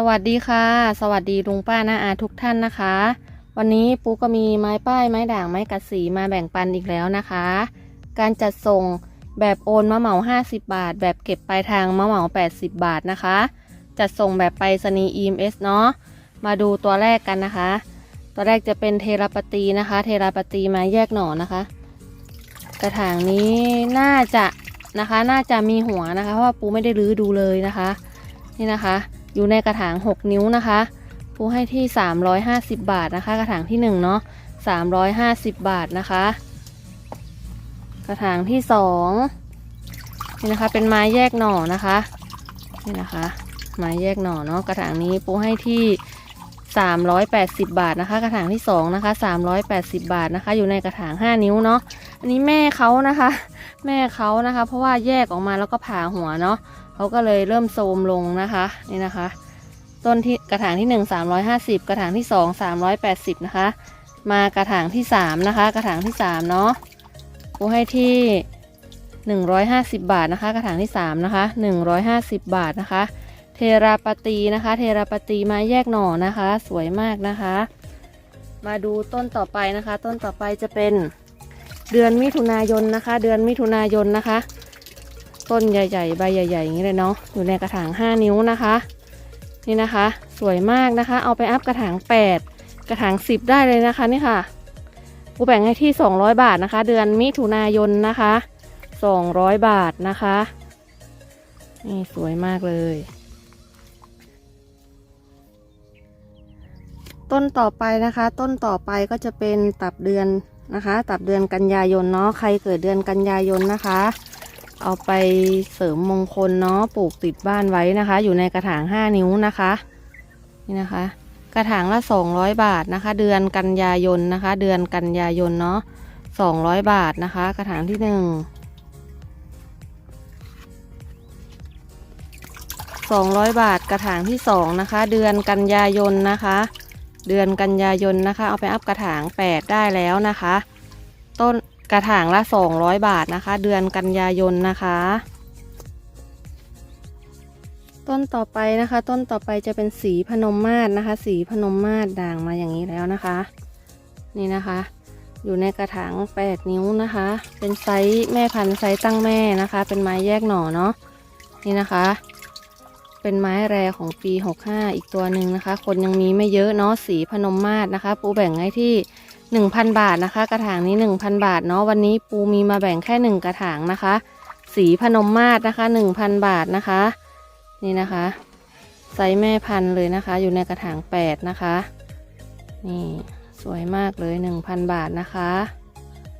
สวัสดีค่ะ สวัสดีลุงป้าน้าอาทุกท่านนะคะ วันนี้ปูก็มีไม้ป้ายไม้ด่างไม้กัดสีมาแบ่งปันอีกแล้วนะคะ การจัดส่งแบบโอนมะเหมา 50 บาท แบบเก็บปลายทางมะเหมา 80 บาทนะคะ จัดส่งแบบไปรษณีย์ EMS เนาะมาดูตัวแรกกันนะคะ ตัวแรกจะเป็นเทราปตีนะคะ เทราปตีม้แยกหน่อนะคะ กระถางนี้น่าจะนะคะ น่าจะมีหัวนะคะเพราะว่าปูไม่ได้รื้อดูเลยนะคะ นี่นะคะ อยู่ในกระถาง 6 นิ้วนะคะปูให้ที่ 350 บาทนะคะ กระถางที่1เนาะ350 บาทนะคะ กระถางที่2นี่นะคะเป็นไม้แยกหน่อนะคะนี่นะคะ ไม้แยกหน่อเนาะกระถางนี้ปูให้ที่ 380 บาทนะคะ กระถางที่2นะคะ380 บาทนะคะ อยู่ในกระถาง 5 นิ้วเนาะอันนี้แม่เขานะคะ แม่เขานะคะ เพราะว่าแยกออกมาแล้วก็ผ่าหัวเนาะ เขาก็เลยเริ่มโทมลงนะคะ นี่นะคะ ต้นที่กระถางที่ 1 350 กระถางที่ 2 380 นะคะ มากระถางที่ 3 นะคะ กระถางที่ 3 เนาะกูให้ที่ 150 บาทนะคะ กระถางที่ 3 นะคะ 150 บาทนะคะ เทราปตีนะคะ เทราปตีม้แยกหน่อนะคะ สวยมากนะคะ มาดูต้นต่อไปนะคะ ต้นต่อไปจะเป็นเดือนมิถุนายนนะคะ เดือนมิถุนายนนะคะ ต้นใหญ่ๆ ใบใหญ่ๆอย่างนี้เลยเนาะอยู่ในกระถาง 5 นิ้วนะคะ นี่นะคะ สวยมากนะคะ เอาไปอัพกระถาง 8 กระถาง 10 ได้เลยนะคะนี่ค่ะกูแบ่งให้ที่ 200 บาทนะคะ เดือนมิถุนายนนะคะ 200 บาทนะคะ นี่สวยมากเลย ต้นต่อไปนะคะ ต้นต่อไปก็จะเป็นตับเดือนนะคะ ตับเดือนกันยายนเนาะใครเกิดเดือนกันยายนนะคะ เอาไปเสริมมงคลเนาะปลูกติดบ้านไว้นะคะ อยู่ในกระถาง 5 นิ้วนะคะ นี่นะคะ กระถางละ 200 บาทนะคะ เดือนกันยายนนะคะ เดือนกันยายนเนาะ200 บาทนะคะ กระถางที่1 200 บาทกระถางที่2นะคะ เดือนกันยายนนะคะ เดือนกันยายนนะคะ เอาไปอัพกระถาง 8 ได้แล้วนะคะ ต้น กระถางละ 200 บาทนะคะ เดือนกันยายนนะคะ ต้นต่อไปนะคะ ต้นต่อไปจะเป็นสีพนมมาศนะคะ สีพนมมาศด่างมาอย่างนี้แล้วนะคะ นี่นะคะ อยู่ในกระถาง 8 นิ้วนะคะ เป็นไซส์แม่พันธุ์ไซส์ตั้งแม่นะคะ เป็นไม้แยกหน่อเนาะนี่นะคะ เป็นไม้แรของปี 65 อีกตัวหนึ่งนะคะ คนยังมีไม่เยอะเนาะสีพนมมาศนะคะ ปูแบ่งให้ที่ 1,000 บาทนะคะ กระถางนี้ 1,000 บาทเนาะวันนี้ปูมีมาแบ่งแค่ 1 กระถางนะคะ สีพนมมาศนะคะ 1,000 บาทนะคะ นี่นะคะไซส์แม่พันธุ์เลยนะคะ อยู่ในกระถาง 8 นะคะ นี่สวยมากเลย 1,000 บาทนะคะ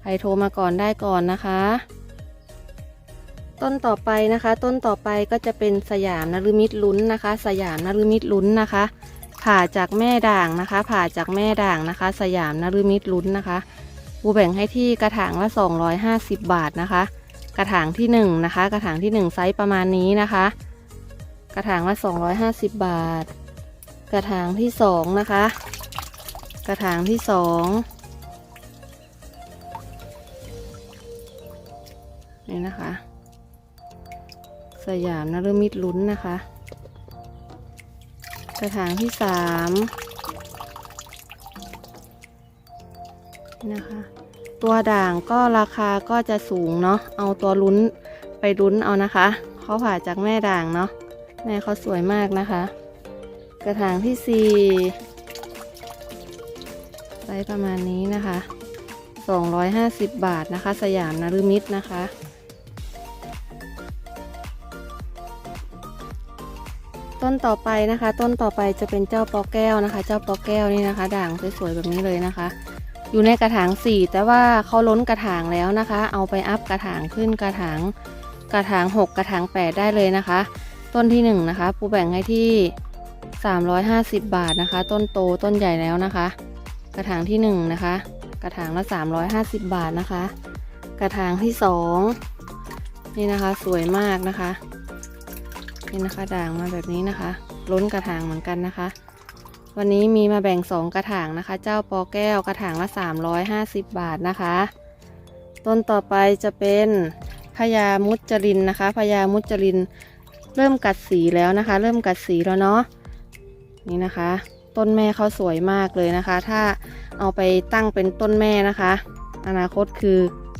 ใครโทรมาก่อนได้ก่อนนะคะ ต้นต่อไปนะคะ ต้นต่อไปก็จะเป็นสยามนฤมิตลุ้นนะคะ สยามนฤมิตลุ้นนะคะ ผ่าจากแม่ด่างนะคะ ผ่าจากแม่ด่างนะคะ สยามนฤมิตลุ้นนะคะปูแบ่งให้ที่กระถางละ 250 บาทนะคะ กระถางที่1นะคะ กระถางที่ 1 ไซส์ประมาณนี้นะคะ กระถางละ 250 บาท กระถางที่2นะคะ กระถางที่ 2 นี่นะคะ สยามนฤมิตลุ้นนะคะ กระถางที่สามนะคะ ตัวด่างก็ราคาก็จะสูงเนาะเอาตัวลุ้นไปลุ้นเอานะคะเขาผ่าจากแม่ด่างเนาะแม่เขาสวยมากนะคะ กระถางที่สี่ไซส์ประมาณนี้นะคะ 250 บาทนะคะ สยามนฤมิตนะคะ ต้นต่อไปนะคะ ต้นต่อไปจะเป็นเจ้าปอแก้วนะคะ เจ้าปอแก้วนี่นะคะ ด่างสวยๆแบบนี้เลยนะคะ อยู่ในกระถางสี่แต่ว่าเขาล้นกระถางแล้วนะคะ เอาไปอัพกระถางขึ้นกระถางกระถางหกกระถางแปดได้เลยนะคะ ต้นที่หนึ่งนะคะปูแบ่งให้ที่ 350 บาทนะคะ ต้นโตต้นใหญ่แล้วนะคะ กระถางที่หนึ่งนะคะ กระถางละ 350 บาทนะคะ กระถางที่สองนี่นะคะสวยมากนะคะ นี่นะคะด่างมาแบบนี้นะคะ ล้นกระถางเหมือนกันนะคะ วันนี้มีมาแบ่งสองกระถางนะคะ เจ้าปอแก้วกระถางละ 350 บาทนะคะ ต้นต่อไปจะเป็นพญามุจรินนะคะพญามุจรินเริ่มกัดสีแล้วนะคะ เริ่มกัดสีแล้วเนาะนี่นะคะ ต้นแม่เขาสวยมากเลยนะคะ ถ้าเอาไปตั้งเป็นต้นแม่นะคะ อนาคตคือ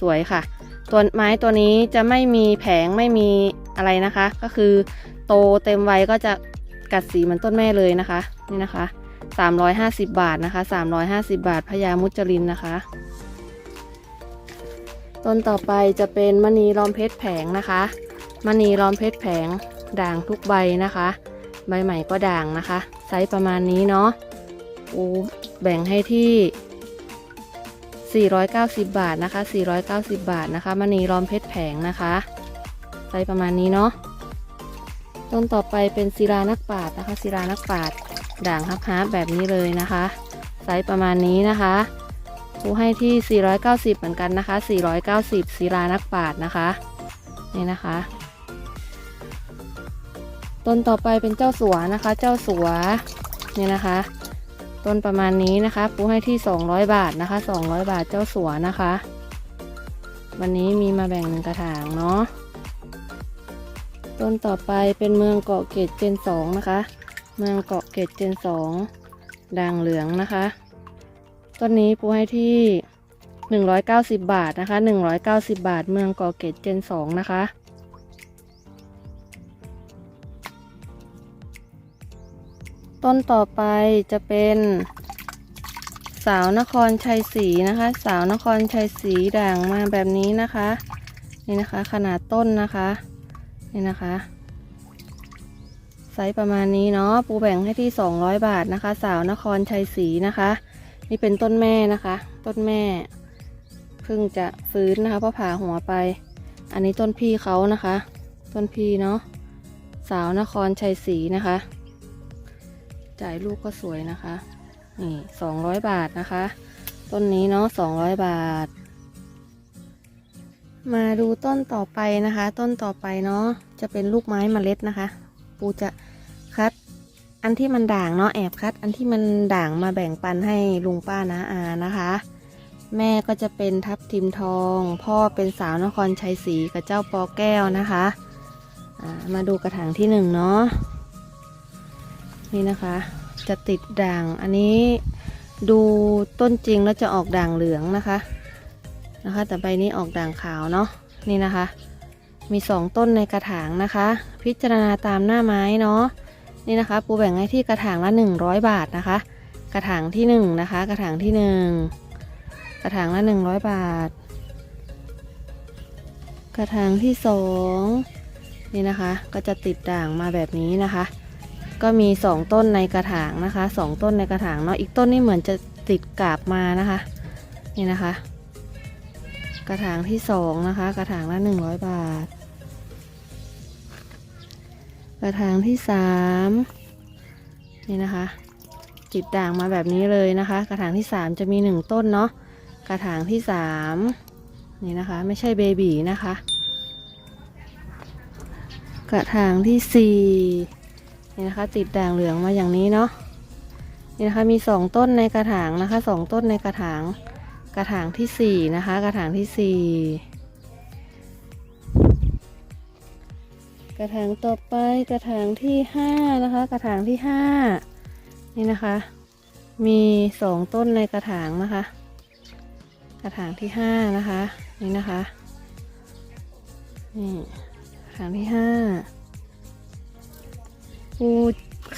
สวยค่ะ ตัวไม้ตัวนี้จะไม่มีแผงไม่มีอะไรนะคะ ก็คือ โตเต็มวัยก็จะกัดสีเหมือนต้นแม่เลยนะคะ นี่นะคะ 350 บาทนะคะ 350 บาทพญามุจลินนะคะ ต้นต่อไปจะเป็นมณีล้อมเพชรแผงนะคะมณีล้อมเพชรแผงด่างทุกใบนะคะ ใบใหม่ก็ด่างนะคะ ไซส์ประมาณนี้เนาะโอ้แบ่งให้ที่ 490 บาทนะคะ 490 บาทนะคะมณีล้อมเพชรแผงนะคะ ไซส์ประมาณนี้เนาะ ต้นต่อไปเป็นศิลานักปราดนะคะศิลานักปราดด่างฮับฮาร์แบบนี้เลยนะคะ ไซส์ประมาณนี้นะคะปูให้ที่ 490 เหมือนกันนะคะ 490ศิลานักปราดนะคะนี่นะคะ ต้นต่อไปเป็นเจ้าสัวนะคะ เจ้าสัวนี่นะคะ ต้นประมาณนี้นะคะปูให้ที่ 200 บาทนะคะ 200 บาทเจ้าสัวนะคะ วันนี้มีมาแบ่งหนึ่งกระถางเนาะ ต้นต่อไปเป็นเมืองเกาะเกตเจนสองนะคะ เมืองเกาะเกตเจนสองด่างเหลืองนะคะ ต้นนี้ปูให้ที่190บาทนะคะ190บาท เมืองเกาะเกตเจนสองนะคะต้นต่อไปจะเป็นสาวนครชัยศรีนะคะ สาวนครชัยศรีด่างมาแบบนี้นะคะ นี่นะคะขนาดต้นนะคะ นี่นะคะ ไซส์ประมาณนี้เนาะปูแบ่งให้ที่ 200 บาทนะคะ สาวนครชัยศรีนะคะ นี่เป็นต้นแม่นะคะ ต้นแม่เพิ่งจะฟื้นนะคะเพราะผ่าหัวไป อันนี้ต้นพี่เขานะคะ ต้นพี่เนาะสาวนครชัยศรีนะคะ จ่ายลูกก็สวยนะคะ นี่200บาทนะคะ ต้นนี้เนาะ200บาท มาดูต้นต่อไปนะคะ ต้นต่อไปเนาะจะเป็นลูกไม้เมล็ดนะคะ ปูจะคัดอันที่มันด่างเนาะแอบคัด อันที่มันด่างมาแบ่งปันให้ลุงป้านะอานะคะ แม่ก็จะเป็นทับทิมทอง พ่อเป็นสาวนครชัยศรีกับเจ้าปอแก้วนะคะามาดูกระถางที่หนึ่งเนาะนี่นะคะ จะติดด่างอันนี้ดูต้นจริงแล้วจะออกด่างเหลืองนะคะ นะคะ แต่ใบนี้ออกด่างขาวเนาะนี่นะคะ มีสองต้นในกระถางนะคะ พิจารณาตามหน้าไม้เนาะนี่นะคะ ปูแบ่งให้ที่กระถางละ 100 บาทนะคะ กระถางที่1นะคะ กระถางที่ 1 กระถางละ 100 บาท กระถางที่ 2 นี่นะคะ ก็จะติดด่างมาแบบนี้นะคะ ก็มี 2 ต้นในกระถางนะคะ 2 ต้นในกระถางเนาะอีกต้นนี่เหมือนจะติดกาบมานะคะ นี่นะคะ กระถางที่สองนะคะ กระถางละหนึ่งร้อยบาท กระถางที่สามนี่นะคะ ติดด่างมาแบบนี้เลยนะคะ กระถางที่สามจะมีหนึ่งต้นเนาะกระถางที่สามนี่นะคะ ไม่ใช่เบบีนะคะ กระถางที่สี่นี่นะคะ ติดด่างเหลืองมาอย่างนี้เนาะนี่นะคะมีสองต้นในกระถางนะคะสองต้นในกระถาง กระถางที่สี่นะคะ กระถางที่สี่กระถางต่อไปกระถางที่ห้านะคะ กระถางที่ห้านี่นะคะ มีสองต้นในกระถางนะคะ กระถางที่ห้านะคะนี่นะคะนี่กระถางที่ห้าปู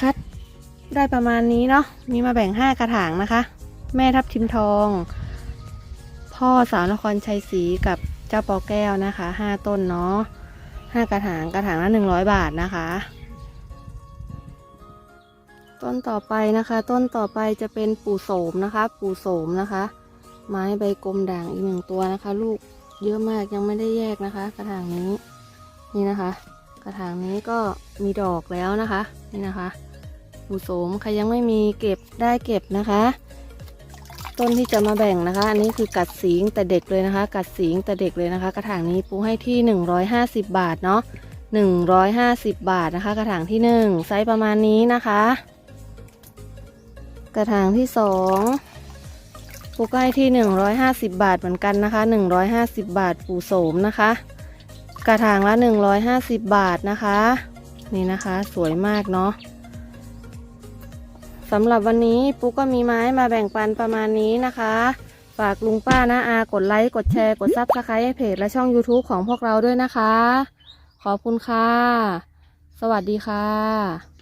คัดได้ประมาณนี้เนาะมีมาแบ่งห้ากระถางนะคะ แม่ทับทิมทอง พ่อสาวนครชัยศรีกับเจ้าปอแก้วนะคะห้าต้นเนาะห้ากระถางกระถางละหนึ่งร้อยบาทนะคะ ต้นต่อไปนะคะ ต้นต่อไปจะเป็นปู่โสมนะคะ ปู่โสมนะคะ ไม้ใบกลมด่างอีกหนึ่งตัวนะคะ ลูกเยอะมากยังไม่ได้แยกนะคะ กระถางนี้นี่นะคะ กระถางนี้ก็มีดอกแล้วนะคะนี่นะคะปู่โสมใครยังไม่มีเก็บได้เก็บนะคะ ต้นที่จะมาแบ่งนะคะ อันนี้คือกัดสีงแต่เด็กเลยนะคะ กัดสีงแต่เด็กเลยนะคะ กระถางนี้ปูให้ที่ 150 บาทเนาะ150 บาทนะคะ กระถางที่ 1 ไซส์ประมาณนี้นะคะ กระถางที่2ปูก็ให้ที่ 150 บาทเหมือนกันนะคะ 150 บาทปูโสมนะคะ กระถางละ 150 บาทนะคะ นี่นะคะ สวยมากเนาะ สำหรับวันนี้ปุ๊กก็มีไม้มาแบ่งปันประมาณนี้นะคะ ฝากลุงป้านะอา กดไลค์ กดแชร์ กดซับสไครต์ให้เพจและช่อง YouTube ของพวกเราด้วยนะคะ ขอบคุณค่ะ สวัสดีค่ะ